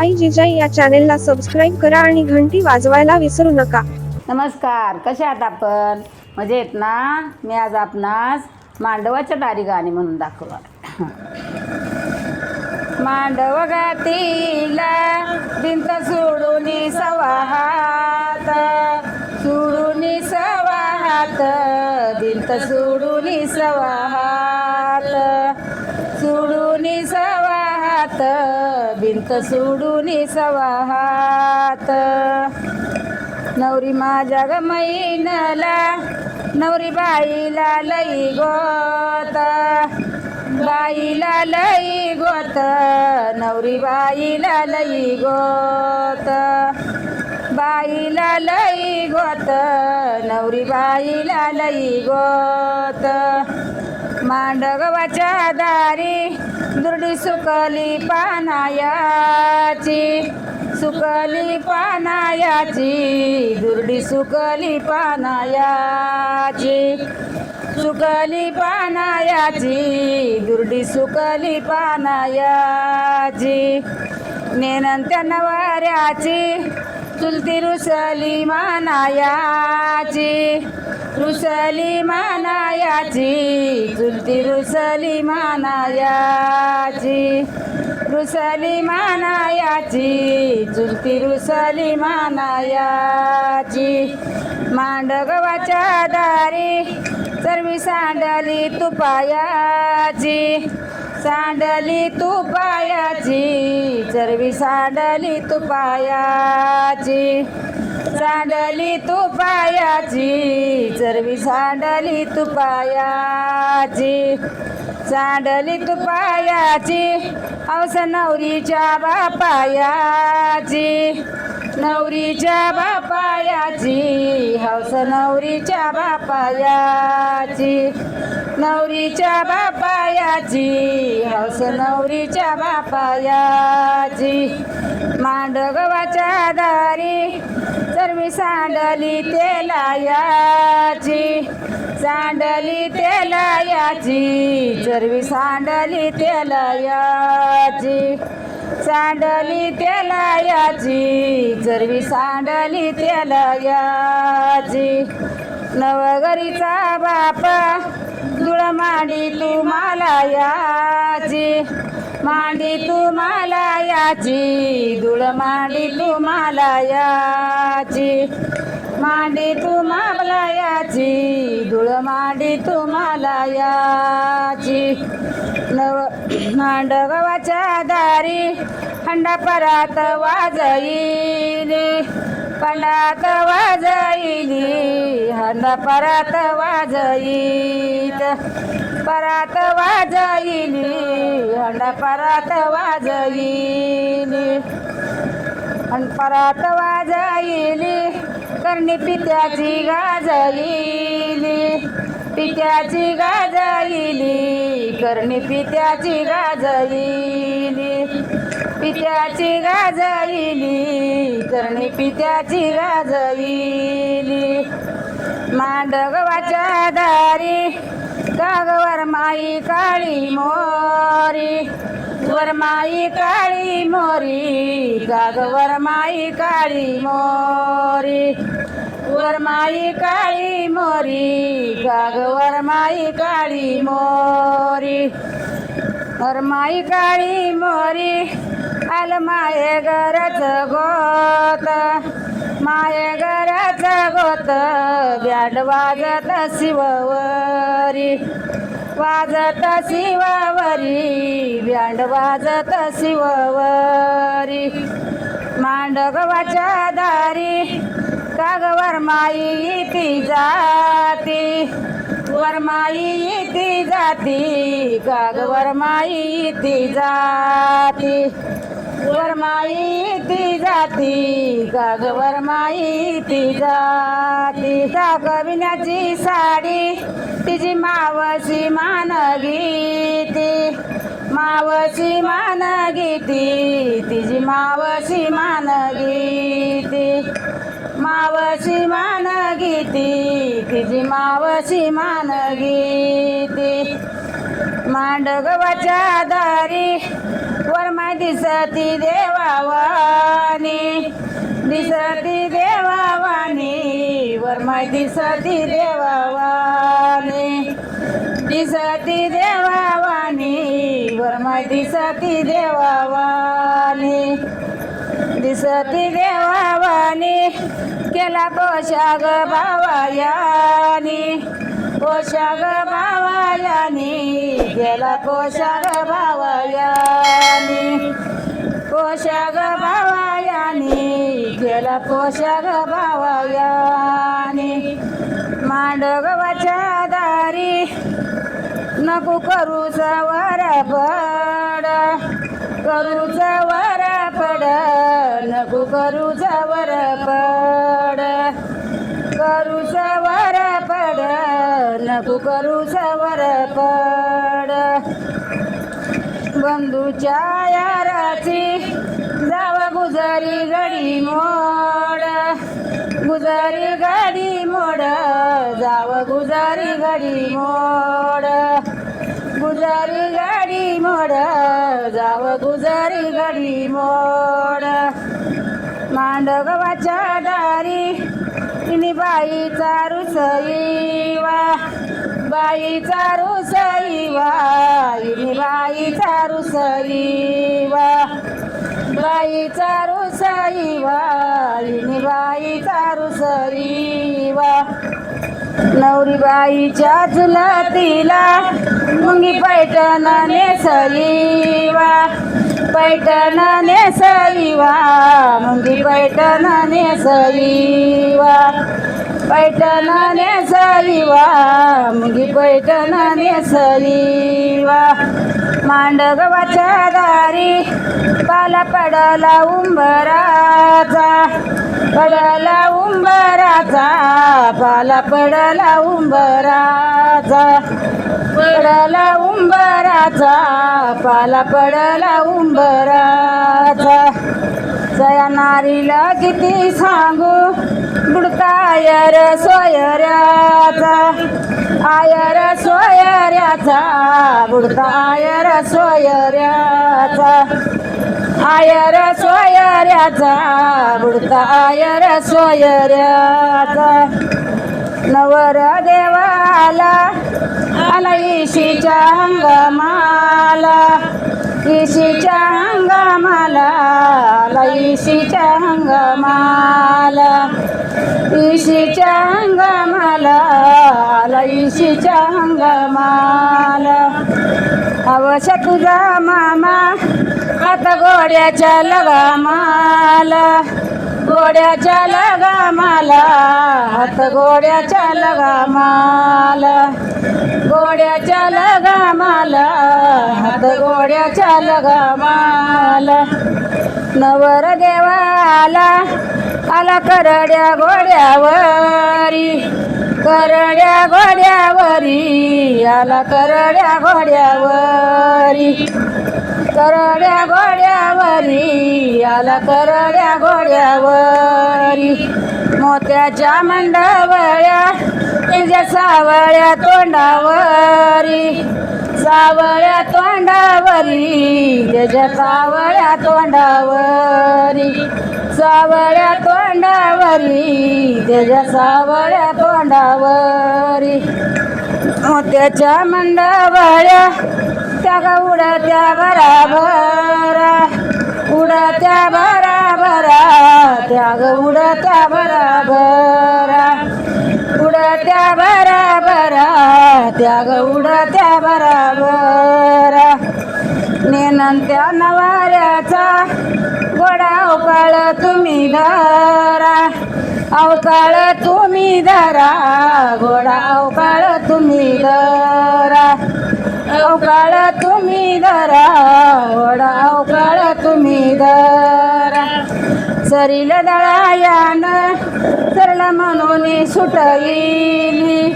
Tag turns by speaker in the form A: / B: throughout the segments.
A: आई जिजाई या चॅनेलला सबस्क्राईब करा आणि घंटी वाजवायला विसरू नका.
B: नमस्कार कसे आहात आपण? मजेत ना? मी आज आपणास मांडवाच्या दारी गाणी म्हणून दाखवणार. मांडव गातीला भिंत सोडून सवाहात सोडून सवाहात भिंत सोडून सवाहात सोडून सवाहात. भिंत सोडून सवाहात. नवरी माझ्या ग मैनला नवरी बाईला लई गोत. बाईला लई गोत नवरी बाईला लई गोत. बाईला लई गोत नवरी बाईला लई गोत. मांडगवाच्या दारी दुर्डी सुकली पानायाची सुकली पानायाची दुर्डी सुकली पानायाची सुकली पानायाची दुर्डी सुकली पानायाची नेनंत्या नवाऱ्याची चुलती रुसली मानायाची रुसली मानायाची चुलती रुसली मानायाची रुसली मानायाची चुलती रुसली मानायाची मांडगवाच्या दारी सर्वी सांडली तुपायाची सांडली तुपायाची चरवी सांडली तुपायाची. सांडली तुपायाची चरवी सांडली तुपायाची सांडली तुपायाची हौस नवरीच्या बापायाची. नवरीच्या बापायाची हौस नवरीच्या बापायाची. नवरीच्या बापायाची हौस नवरीच्या बापायाची. मांडगवाच्या दारी सर्वी सांडली तेलायाची सांडली तेलायाची चरवी सांडली तेलायाची सांडली तेलायाची चरवी सांडली तेलायाची नवगरीचा बापा दुळ मांडी तू मला याची मांडी तू मला याची मांडी तू मला याची मांडी तू मला याची धुळ मांडी तू मला याची नव मांडवाच्या दारी हंडा परात वाजईली पंडात वाजईली हंद परात वाजईत परात वाजईली हंड परात वाजईली आणि परात वाजईली करणी पित्याची गाजईली पित्याची गाजईली करणी पित्याची गाजईली पित्याची गाजविली करणी पित्याची गाजविली. मांडगवाच्या दारी कागवर माई काळी मोरी. वरमाई काळी मोरी कागवर माई काळी मोरी. वरमाई काळी मोरी कागवर माई काळी मोरी. वरमाई काळी मोरी आल माये गरज गोत. माये गरज गोत. ब्याड वाजत शिववरी. वाजत शिवावरी. बँड वाजत शिववरी. मांडगवाच्या दारी. कागवर माई ती जाती. वरमाई ती जाती गागवर माई ती जाती. वरमाई ती जाती गागवर माई ती जाती. दाखविण्याची साडी तिची मावशी मान ती मावशी मान गीती तिची मावशी मान ती मावशी मान गीती तिची मावशी मान गीती मांडगवाच्या दारी वरमाय दिसती देवावानी दिसती देवावानी वरमाय दिसती देवावानी दिसती देवावानी वरमाय दिसती देवावानी दिसती देवावानी केला पोशाग बावायानी पोशाग बावायानी केला पोशाग बावायानी पोशाग बावायानी केला पोशाग बावायानी मांडगवाच्या दारी नको करू सवार पड. करू सवार पड नको करू सवार पड. करू सवर पड नको करू सवर पड. बंधूच्या याराची जाव गुजारी गडी मोड. गुजारी गाडी मोड जाव गुजारी गाडी मोड. गुजारी गाडी मोड जाव गुजारी घडी मोड. मांडगवाच्या दारी तिने बाईचा रुसईवा बाईचा चारू इनी बाईचा रुसईवा बाईचा रुसईवा इनी बाईचा रुसईवा नवरी बाईच्या चुलतीला मुंगी पैठण नेसईवा पैठण नेसईवा मुंगी पैठण नेसईवा पैठणाने सरीवा मुगी पैठणाने सरीवा मांडगवाच्या दारी पाला पडला उंबराचा. पडला उंबराचा पाला पडला उंबराचा. पडला उंबराचा पाला पडला उंबराचा. जया नारीला किती सांगू? बुडता आयर सोयऱ्याचा. आयर सोयऱ्याचा. बुडता सोयऱ्याचा. आयर सोयऱ्याचा. बुडता आयर सोयऱ्याचा. नवर देवाला आला इशीच्या अंगमाला इशीच्या हंगामाला इशीच्या हंगामाला. इशीच्या हंगामाला इशीच्या हंगामाला. अवश तुझा मामा आता गोड्याच्या लगामाला. गोड्याच्या लगामाला हात गोड्याच्या लगामाला. गोड्याच्या लगामाला हात गोड्याच्या लगामाला. नवर देवाला आला करड्या गोड्यावरी करड्या गोड्यावरी आला करड्या गोड्यावरी. करड्या गोड्यावरी आला करड्या गोड्यावरी. मोत्याच्या मंडवळ्या तिच्या सावळ्या तोंडावरी सावळ्या तोंडावरी त्याच्या सावळ्या तोंडावरी सावळ्या तोंडावरी त्याच्या सावळ्या तोंडावरी. मोत्याच्या मंडवळ्या त्या ग उडत्या बराबरा उडत्या बराबरा त्या ग उडत्या बराबर उडत्या बराबर त्या ग उडत्या बराबर. नेनंत्या नवाऱ्याचा गोडा अवकाळ तुम्ही धरा. अवकाळ तुम्ही धरा गोडा अवकाळ तुम्ही धरा. अवकाळ तुम्ही धरा गोडा अवकाळ तुम्ही धरा. सरील दळायान सरळ म्हणून सुटली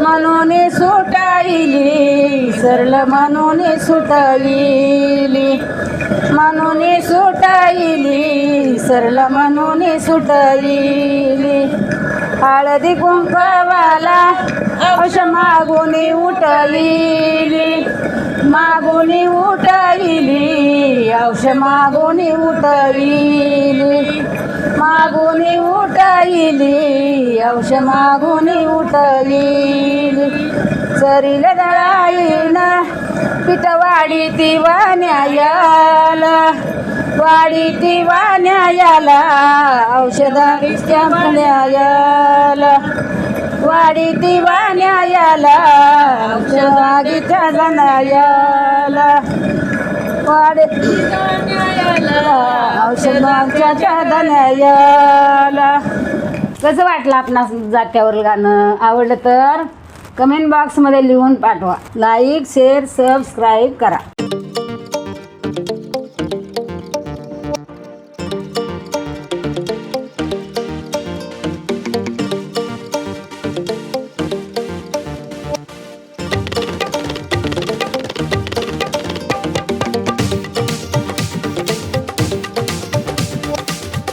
B: म्हणून सुटाईली सरळ म्हणून सुटली म्हणून सुटाईली सरळ म्हणून सुटली हळदी कुंकवाला औष मागुनी उठली मागुनी उठविली औष मागुनी उठविली मागुनी उठविली औष मागुनी उठविली सरील दळाईन पिठवाडी ती वाण्याला वाडी ती वाण्याला औषधाच्या न्यायाला वाडी ती वाण्याला औषधागीच्या जनायाला. वाडी औषधाच्या धनयाला कसं वाटलं आपणास जात्यावर गाणं? आवडलं तर कमेंट बॉक्समध्ये लिहून पाठवा. लाईक शेअर सबस्क्राईब करा.